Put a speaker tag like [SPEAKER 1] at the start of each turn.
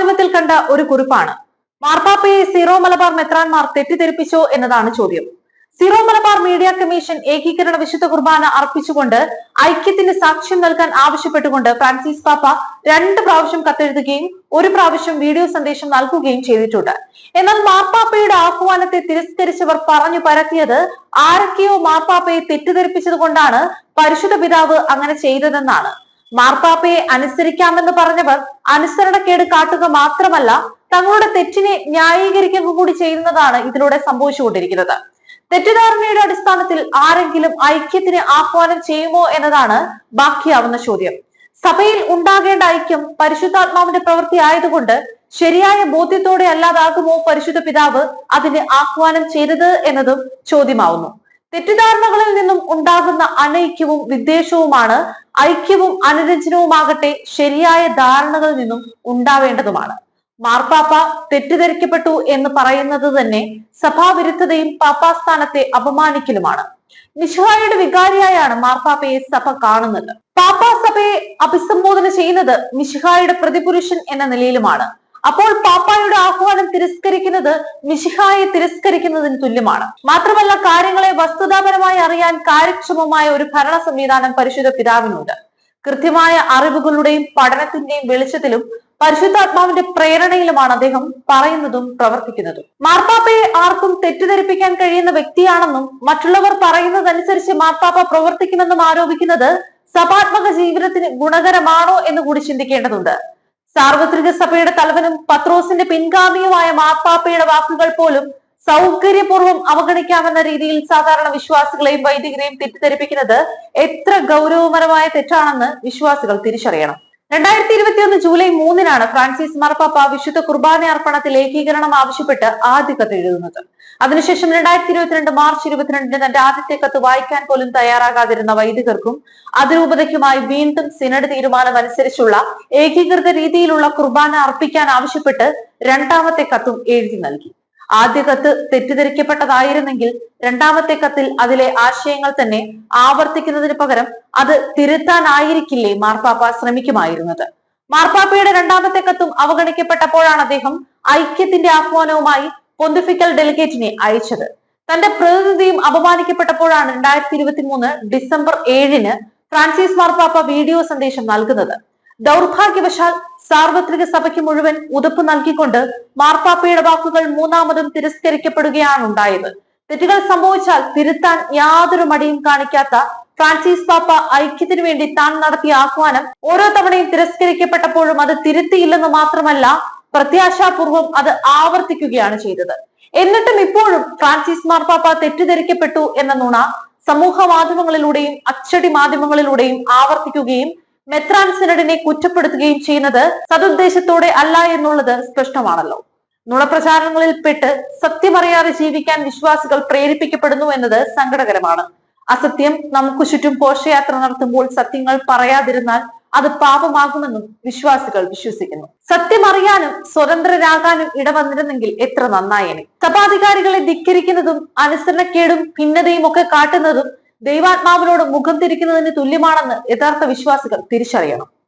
[SPEAKER 1] മാധ്യമത്തിൽ കണ്ട ഒരു കുറിപ്പാണ്. മാർപ്പാപ്പയെ സീറോ മലബാർ മെത്രാൻമാർ തെറ്റിദ്ധരിപ്പിച്ചോ എന്നതാണ് ചോദ്യം. സീറോ മലബാർ മീഡിയ കമ്മീഷൻ ഏകീകരണ വിശുദ്ധ കുർബാന അർപ്പിച്ചുകൊണ്ട് ഐക്യത്തിന് സാക്ഷ്യം നൽകാൻ ആവശ്യപ്പെട്ടുകൊണ്ട് ഫ്രാൻസിസ് പാപ്പ രണ്ട് പ്രാവശ്യം കത്തെഴുതുകയും ഒരു പ്രാവശ്യം വീഡിയോ സന്ദേശം നൽകുകയും ചെയ്തിട്ടുണ്ട്. എന്നാൽ മാർപ്പാപ്പയുടെ ആഹ്വാനത്തെ തിരസ്കരിച്ചവർ പറഞ്ഞു പരത്തിയത് ആരൊക്കെയോ മാർപ്പാപ്പയെ തെറ്റിദ്ധരിപ്പിച്ചത് കൊണ്ടാണ് പരിശുദ്ധ പിതാവ് അങ്ങനെ ചെയ്തതെന്നാണ്. മാർപ്പാപ്പയെ അനുസരിക്കാമെന്ന് പറഞ്ഞവർ അനുസരണക്കേട് കാട്ടുക മാത്രമല്ല തങ്ങളുടെ തെറ്റിനെ ന്യായീകരിക്കുക കൂടി ചെയ്യുന്നതാണ് ഇതിലൂടെ സംഭവിച്ചുകൊണ്ടിരിക്കുന്നത്. തെറ്റിദ്ധാരണയുടെ അടിസ്ഥാനത്തിൽ ആരെങ്കിലും ഐക്യത്തിന് ആഹ്വാനം ചെയ്യുമോ എന്നതാണ് ബാക്കിയാവുന്ന ചോദ്യം. സഭയിൽ ഉണ്ടാകേണ്ട ഐക്യം പരിശുദ്ധാത്മാവിന്റെ പ്രവൃത്തി ആയതുകൊണ്ട് ശരിയായ ബോധ്യത്തോടെ അല്ലാതാകുമോ പരിശുദ്ധ പിതാവ് അതിന് ആഹ്വാനം ചെയ്തത് എന്നതും ചോദ്യമാവുന്നു. തെറ്റിദ്ധാരണകളിൽ നിന്നും ഉണ്ടാകുന്ന അനൈക്യവും വിദ്വേഷവുമാണ് ഐക്യവും അനുരഞ്ജനവുമാകട്ടെ ശരിയായ ധാരണകളിൽ നിന്നും ഉണ്ടാവേണ്ടതുമാണ്. മാർപ്പാപ്പ തെറ്റിദ്ധരിക്കപ്പെട്ടു എന്ന് പറയുന്നത് തന്നെ സഭാവിരുദ്ധതയും പാപ്പാസ്ഥാനത്തെ അപമാനിക്കലുമാണ്. മിശുഹായുടെ വികാരിയായാണ് മാർപ്പാപ്പയെ സഭ കാണുന്നത്. പാപ്പാ സഭയെ അഭിസംബോധന ചെയ്യുന്നത് മിശിഹായുടെ പ്രതിപുരുഷൻ എന്ന നിലയിലുമാണ്. അപ്പോൾ പാപ്പായുടെ ആഹ്വാനം തിരസ്കരിക്കുന്നത് മിശിഹായെ തിരസ്കരിക്കുന്നതിന് തുല്യമാണ്. മാത്രമല്ല കാര്യങ്ങളെ വസ്തുതാപരമായി അറിയാൻ കാര്യക്ഷമമായ ഒരു ഭരണ സംവിധാനം പരിശുദ്ധ പിതാവിനുണ്ട്. കൃത്യമായ അറിവുകളുടെയും പഠനത്തിന്റെയും വെളിച്ചത്തിലും പരിശുദ്ധാത്മാവിന്റെ പ്രേരണയിലുമാണ് അദ്ദേഹം പറയുന്നതും പ്രവർത്തിക്കുന്നതും. മാർപ്പാപ്പയെ ആർക്കും തെറ്റിദ്ധരിപ്പിക്കാൻ കഴിയുന്ന വ്യക്തിയാണെന്നും മറ്റുള്ളവർ പറയുന്നതനുസരിച്ച് മാർപ്പാപ്പ പ്രവർത്തിക്കുമെന്നും ആരോപിക്കുന്നത് സഭാത്മക ജീവിതത്തിന് ഗുണകരമാണോ എന്ന് കൂടി ചിന്തിക്കേണ്ടതുണ്ട്. സാർവത്രിക സഭയുടെ തലവനും പത്രോസിന്റെ പിൻഗാമിയുമായ മാർപ്പാപ്പയുടെ വാക്കുകൾ പോലും സൗകര്യപൂർവം അവഗണിക്കാമെന്ന രീതിയിൽ സാധാരണ വിശ്വാസികളെയും വൈദികരെയും തെറ്റിദ്ധരിപ്പിക്കുന്നത് എത്ര ഗൗരവപരമായ തെറ്റാണെന്ന് വിശ്വാസികൾ തിരിച്ചറിയണം. രണ്ടായിരത്തി ഇരുപത്തിയൊന്ന് ജൂലൈ മൂന്നിനാണ് ഫ്രാൻസിസ് മാർപ്പാപ്പ വിശുദ്ധ കുർബാന അർപ്പണത്തിൽ ഏകീകരണം ആവശ്യപ്പെട്ട് ആദ്യ കത്ത് എഴുതുന്നത്. അതിനുശേഷം രണ്ടായിരത്തി ഇരുപത്തിരണ്ട് മാർച്ച് ഇരുപത്തിരണ്ടിന് തന്റെ ആദ്യത്തെ കത്ത് വായിക്കാൻ പോലും തയ്യാറാകാതിരുന്ന വൈദികർക്കും അതിരൂപതയ്ക്കുമായി വീണ്ടും സിനഡ് തീരുമാനം അനുസരിച്ചുള്ള ഏകീകൃത രീതിയിലുള്ള കുർബാന അർപ്പിക്കാൻ ആവശ്യപ്പെട്ട് രണ്ടാമത്തെ കത്തും എഴുതി നൽകി. ആദ്യ കത്ത് തെറ്റിദ്ധരിക്കപ്പെട്ടതായിരുന്നെങ്കിൽ രണ്ടാമത്തെ കത്തിൽ അതിലെ ആശയങ്ങൾ തന്നെ ആവർത്തിക്കുന്നതിന് പകരം അത് തിരുത്താനായിരിക്കില്ലേ മാർപ്പാപ്പ ശ്രമിക്കുമായിരുന്നത്? മാർപ്പാപ്പയുടെ രണ്ടാമത്തെ കത്തും അവഗണിക്കപ്പെട്ടപ്പോഴാണ് അദ്ദേഹം ഐക്യത്തിന്റെ ആഹ്വാനവുമായി പൊന്തിഫിക്കൽ ഡെലിഗേറ്റിനെ അയച്ചത്. തന്റെ പ്രതിനിധിയും അപമാനിക്കപ്പെട്ടപ്പോഴാണ് രണ്ടായിരത്തി ഇരുപത്തി മൂന്ന് ഡിസംബർ ഏഴിന് ഫ്രാൻസിസ് മാർപ്പാപ്പ വീഡിയോ സന്ദേശം നൽകുന്നത്. ദൗർഭാഗ്യവശാൽ സാർവത്രിക സഭയ്ക്ക് മുഴുവൻ ഉതപ്പ് നൽകിക്കൊണ്ട് മാർപ്പാപ്പയുടെ വാക്കുകൾ മൂന്നാമതും തിരസ്കരിക്കപ്പെടുകയാണ് ഉണ്ടായത് തെറ്റുകൾ സംഭവിച്ചാൽ തിരുത്താൻ യാതൊരു മടിയും കാണിക്കാത്ത ഫ്രാൻസിസ് പാപ്പ ഐക്യത്തിനു വേണ്ടി താൻ നടത്തിയ ആഹ്വാനം ഓരോ തവണയും തിരസ്കരിക്കപ്പെട്ടപ്പോഴും അത് തിരുത്തിയില്ലെന്ന് മാത്രമല്ല പ്രത്യാശാപൂർവം അത് ആവർത്തിക്കുകയാണ് ചെയ്തത്. എന്നിട്ടും ഇപ്പോഴും ഫ്രാൻസിസ് മാർപ്പാപ്പ തെറ്റിദ്ധരിക്കപ്പെട്ടു എന്ന നുണ സമൂഹ മാധ്യമങ്ങളിലൂടെയും അച്ചടി മാധ്യമങ്ങളിലൂടെയും ആവർത്തിക്കുകയും മെത്രാൻ സിനഡിനെ കുറ്റപ്പെടുത്തുകയും ചെയ്യുന്നത് സതുദ്ദേശത്തോടെ അല്ല എന്നുള്ളത് സ്പഷ്ടമാണല്ലോ. നുണപ്രചാരണങ്ങളിൽ പെട്ട് സത്യമറിയാതെ ജീവിക്കാൻ വിശ്വാസികൾ പ്രേരിപ്പിക്കപ്പെടുന്നു എന്നത് സങ്കടകരമാണ്. അസത്യം നമുക്ക് ചുറ്റും ഘോഷയാത്ര നടത്തുമ്പോൾ സത്യങ്ങൾ പറയാതിരുന്നാൽ അത് പാപമാകുമെന്നും വിശ്വാസികൾ വിശ്വസിക്കുന്നു. സത്യം അറിയാനും സ്വതന്ത്രരാകാനും ഇടവന്നിരുന്നെങ്കിൽ എത്ര നന്നായേനെ. സഭാധികാരികളെ ധിക്കരിക്കുന്നതും അനുസരണക്കേടും ഭിന്നതയും ഒക്കെ കാട്ടുന്നതും ദൈവാത്മാവിനോട് മുഖം തിരിക്കുന്നതിന് തുല്യമാണെന്ന് യഥാർത്ഥ വിശ്വാസികൾ തിരിച്ചറിയണം.